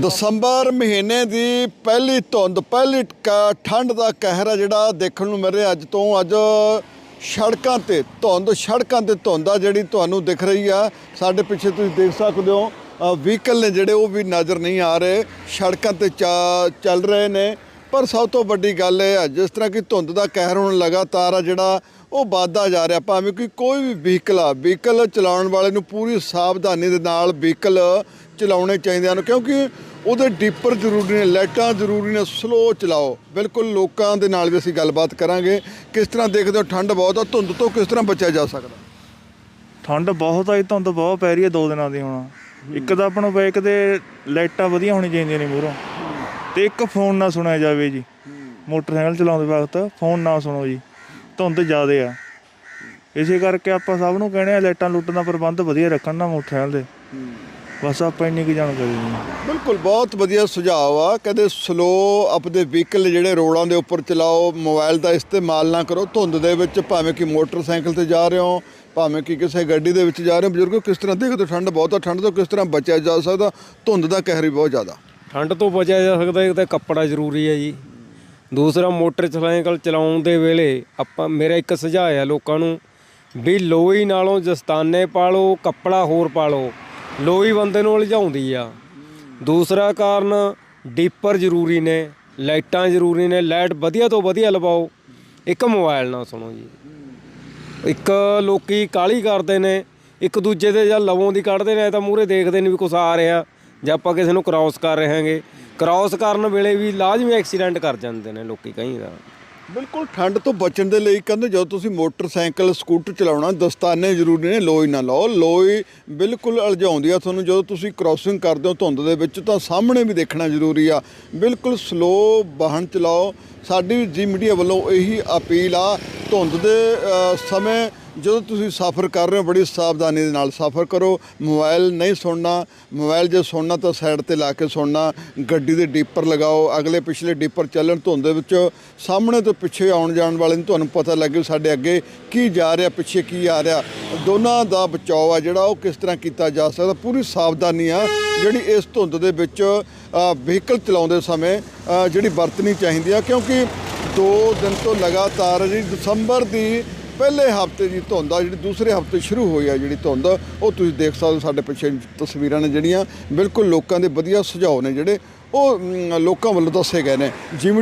ਦਸੰਬਰ ਮਹੀਨੇ ਦੀ ਪਹਿਲੀ ਧੁੰਦ, ਪਹਿਲੀ ਕ- ਠੰਡ ਦਾ ਕਹਿਰ ਆ ਜਿਹੜਾ ਦੇਖਣ ਨੂੰ ਮਿਲ ਰਿਹਾ ਅੱਜ ਤੋਂ ਅੱਜ ਸੜਕਾਂ ਤੇ ਧੁੰਦ, ਸੜਕਾਂ ਤੇ ਧੁੰਦ ਆ ਜਿਹੜੀ ਤੁਹਾਨੂੰ ਦਿਖ ਰਹੀ ਆ। ਸਾਡੇ ਪਿੱਛੇ ਤੁਸੀਂ ਦੇਖ ਸਕਦੇ ਹੋ ਵਹੀਕਲ ਨੇ ਜਿਹੜੇ ਉਹ ਵੀ ਨਜ਼ਰ ਨਹੀਂ ਆ ਰਹੇ। ਸੜਕਾਂ ਤੇ ਚਾ- ਚੱਲ ਰਹੇ ਨੇ। ਪਰ ਸਭ ਤੋਂ ਵੱਡੀ ਗੱਲ ਇਹ ਆ ਜਿਸ ਤਰ੍ਹਾਂ ਕਿ ਧੁੰਦ ਦਾ ਕਹਿਰ ਹੁਣ ਲਗਾਤਾਰ ਆ ਜਿਹੜਾ, ਉਹ ਵੱਧਦਾ ਜਾ ਰਿਹਾ। ਭਾਵੇਂ ਕਿ ਕੋਈ ਵੀ ਵਹੀਕਲ ਆ, ਵਹੀਕਲ ਚਲਾਉਣ ਵਾਲੇ ਨੂੰ ਪੂਰੀ ਸਾਵਧਾਨੀ ਦੇ ਨਾਲ ਵਹੀਕਲ ਚਲਾਉਣੇ ਚਾਹੀਦੇ ਹਨ, ਕਿਉਂਕਿ ਉਹਦੇ ਡੀਪਰ ਜ਼ਰੂਰੀ ਨੇ, ਲਾਈਟਾਂ ਜ਼ਰੂਰੀ ਨੇ, ਸਲੋ ਚਲਾਓ। ਬਿਲਕੁਲ ਲੋਕਾਂ ਦੇ ਨਾਲ ਵੀ ਅਸੀਂ ਗੱਲਬਾਤ ਕਰਾਂਗੇ, ਕਿਸ ਤਰ੍ਹਾਂ ਦੇਖਦੇ ਹੋ ਠੰਡ ਬਹੁਤ ਆ, ਧੁੰਦ ਤੋਂ ਕਿਸ ਤਰ੍ਹਾਂ ਬਚਿਆ ਜਾ ਸਕਦਾ? ਠੰਡ ਬਹੁਤ ਆਈ ਧੁੰਦ ਬਹੁਤ ਪੈ ਰਹੀ ਹੈ ਦੋ ਦਿਨਾਂ ਦੀ ਹੁਣ। ਇੱਕ ਤਾਂ ਆਪਾਂ ਨੂੰ ਬਾਈਕ ਦੇ ਲਾਈਟਾਂ ਵਧੀਆ ਹੋਣੀ ਚਾਹੀਦੀਆਂ ਨੇ ਮੂਹਰੋਂ। ਤੇ ਇੱਕ ਫੋਨ ਨਾ ਸੁਣਿਆ ਜਾਵੇ ਜੀ। ਮੋਟਰਸਾਈਕਲ ਚਲਾਉਂਦੇ ਵਕਤ ਫੋਨ ਨਾ ਸੁਣੋ ਜੀ। ਧੁੰਦ ਜ਼ਿਆਦੇ ਆ। ਇਸੇ ਕਰਕੇ ਆਪਾਂ ਸਭ ਨੂੰ ਕਹਿੰਦੇ ਆ, ਲਾਈਟਾਂ ਲੁੱਟਾਂ ਦਾ ਪ੍ਰਬੰਧ ਵਧੀਆ ਰੱਖਣ ਨਾ ਮੋਟਰਸਾਈਕਲ ਦੇ। ਬਸ ਆਪਾਂ ਇੰਨੀ ਕੁ ਜਾਣਕਾਰੀ ਜੀ ਬਿਲਕੁਲ, ਬਹੁਤ ਵਧੀਆ ਸੁਝਾਅ ਆ। ਕਹਿੰਦੇ ਸਲੋ ਆਪਦੇ ਵਹੀਕਲ ਜਿਹੜੇ ਰੋਡਾਂ ਦੇ ਉੱਪਰ ਚਲਾਓ ਮੋਬਾਈਲ ਦਾ ਇਸਤੇਮਾਲ ਨਾ ਕਰੋ। ਧੁੰਦ ਦੇ ਵਿੱਚ ਭਾਵੇਂ ਕਿ ਮੋਟਰਸਾਈਕਲ ਤੇ ਜਾ ਰਹੇ ਹੋ, ਭਾਵੇਂ ਕਿ ਕਿਸੇ ਗੱਡੀ ਦੇ ਵਿੱਚ ਜਾ ਰਹੇ ਹੋ, ਬਜ਼ੁਰਗੋ, ਕਿਸ ਤਰ੍ਹਾਂ ਦੇਖਦੇ ਹੋ? ਠੰਡ ਬਹੁਤ ਆ, ਠੰਡ ਤੋਂ ਕਿਸ ਤਰ੍ਹਾਂ ਬਚਿਆ ਜਾ ਸਕਦਾ? ਧੁੰਦ ਦਾ ਕਹਿਰ ਵੀ ਬਹੁਤ ਜ਼ਿਆਦਾ। ਠੰਡ ਤੋਂ ਬਚਿਆ ਜਾ ਸਕਦਾ ਇੱਕ ਤਾਂ ਕੱਪੜਾ ਜ਼ਰੂਰੀ ਹੈ ਜੀ। ਦੂਸਰਾ, ਮੋਟਰਸਾਈਕਲ ਚਲਾਉਣ ਦੇ ਵੇਲੇ ਆਪਾਂ, ਮੇਰਾ ਇੱਕ ਸੁਝਾਅ ਹੈ ਲੋਕਾਂ ਨੂੰ ਵੀ ਲੋਈ ਨਾਲੋਂ ਦਸਤਾਨੇ ਪਾ ਲਓ ਕੱਪੜਾ ਹੋਰ ਪਾ ਲਓ ਲੋਈ ਬੰਦੇ ਨੂੰ ਉਲਝਾਉਂਦੀ ਆ। ਦੂਸਰਾ ਕਾਰਨ, ਡੀਪਰ ਜ਼ਰੂਰੀ ਨੇ, ਲਾਈਟਾਂ ਜ਼ਰੂਰੀ ਨੇ, ਲਾਈਟ ਵਧੀਆ ਤੋਂ ਵਧੀਆ ਲਵਾਓ। ਇੱਕ ਮੋਬਾਈਲ ਨਾ ਸੁਣੋ ਜੀ। ਇੱਕ ਲੋਕੀ ਕਾਲੀ ਕਰਦੇ ਨੇ, ਇੱਕ ਦੂਜੇ ਦੇ ਜਾਂ ਲਵੋਂ ਦੀ ਕੱਢਦੇ ਨੇ, ਤਾਂ ਮੂਹਰੇ ਦੇਖਦੇ ਨੇ ਵੀ ਕੁਛ ਆ ਰਿਹਾ। ਜੇ ਆਪਾਂ ਕਿਸੇ ਨੂੰ ਕ੍ਰਾਸ ਕਰ ਰਹੇ ਹਾਂਗੇ ਕ੍ਰਾਸ ਕਰਨ ਵੇਲੇ ਵੀ ਲਾਜ਼ਮੀ ਐਕਸੀਡੈਂਟ ਕਰ ਜਾਂਦੇ ਨੇ ਲੋਕੀ ਕਈ ਦਾ ਬਿਲਕੁਲ, ਠੰਡ ਤੋਂ ਬਚਣ ਦੇ ਲਈ ਕਹਿੰਦੇ ਜਦੋਂ ਤੁਸੀਂ ਮੋਟਰਸਾਈਕਲ, ਸਕੂਟਰ ਚਲਾਉਣਾ, ਦਸਤਾਨੇ ਜ਼ਰੂਰੀ ਨੇ ਲੋਈ ਨਾ ਲਾਓ। ਲੋਈ ਬਿਲਕੁਲ ਅਲਝਾਉਂਦੀ ਆ ਤੁਹਾਨੂੰ, ਜਦੋਂ ਤੁਸੀਂ ਕ੍ਰਾਸਿੰਗ ਕਰਦੇ ਹੋ ਧੁੰਦ ਦੇ ਵਿੱਚ, ਤਾਂ ਸਾਹਮਣੇ ਵੀ ਦੇਖਣਾ ਜ਼ਰੂਰੀ ਆ। ਬਿਲਕੁਲ ਸਲੋ ਵਾਹਨ ਚਲਾਓ। ਸਾਡੀ ਜੀ ਮੀਡੀਆ ਵੱਲੋਂ ਇਹੀ ਅਪੀਲ ਆ, ਧੁੰਦ ਦੇ ਸਮੇਂ ਜਦੋਂ ਤੁਸੀਂ ਸਫ਼ਰ ਕਰ ਰਹੇ ਹੋ, ਬੜੀ ਸਾਵਧਾਨੀ ਦੇ ਨਾਲ ਸਫ਼ਰ ਕਰੋ। ਮੋਬਾਈਲ ਨਹੀਂ ਸੁਣਨਾ ਮੋਬਾਈਲ ਜੇ ਸੁਣਨਾ ਤਾਂ ਸਾਈਡ ਤੇ ਲਾ ਕੇ ਸੁਣਨਾ। ਗੱਡੀ ਦੇ ਡੀਪਰ ਲਗਾਓ, ਅਗਲੇ ਪਿਛਲੇ ਡੀਪਰ ਚੱਲਣ ਧੁੰਦ ਦੇ ਵਿੱਚ ਸਾਹਮਣੇ ਤੋਂ ਪਿੱਛੇ ਆਉਣ ਜਾਣ ਵਾਲੇ ਨੂੰ ਤੁਹਾਨੂੰ ਪਤਾ ਲੱਗੇ ਸਾਡੇ ਅੱਗੇ ਕੀ ਜਾ ਰਿਹਾ, ਪਿੱਛੇ ਕੀ ਆ ਰਿਹਾ। ਦੋਨਾਂ ਦਾ ਬਚਾਓ ਆ ਜਿਹੜਾ, ਉਹ ਕਿਸ ਤਰ੍ਹਾਂ ਕੀਤਾ ਜਾ ਸਕਦਾ। ਪੂਰੀ ਸਾਵਧਾਨੀ ਆ ਜਿਹੜੀ ਇਸ ਧੁੰਦ ਦੇ ਵਿੱਚ ਵਹੀਕਲ ਚਲਾਉਂਦੇ ਸਮੇਂ ਜਿਹੜੀ ਵਰਤਣੀ ਚਾਹੀਦੀ ਆ। ਕਿਉਂਕਿ 2 ਦਿਨ ਤੋਂ ਲਗਾਤਾਰ ਜਿਹੜੀ ਦਸੰਬਰ ਦੀ ਪਹਿਲੇ ਹਫ਼ਤੇ ਦੀ ਧੁੰਦ ਆ, ਜਿਹੜੀ ਦੂਸਰੇ ਹਫ਼ਤੇ ਸ਼ੁਰੂ ਹੋਈ ਆ ਜਿਹੜੀ ਧੁੰਦ, ਉਹ ਤੁਸੀਂ ਦੇਖ ਸਕਦੇ ਹੋ ਸਾਡੇ ਪਿੱਛੇ ਤਸਵੀਰਾਂ ਨੇ ਜਿਹੜੀਆਂ, ਬਿਲਕੁਲ ਲੋਕਾਂ ਦੇ ਵਧੀਆ ਸੁਝਾਅ ਨੇ ਜਿਹੜੇ, ਉਹ ਲੋਕਾਂ ਵੱਲੋਂ ਦੱਸੇ ਗਏ ਨੇ। ਜਿਵੇਂ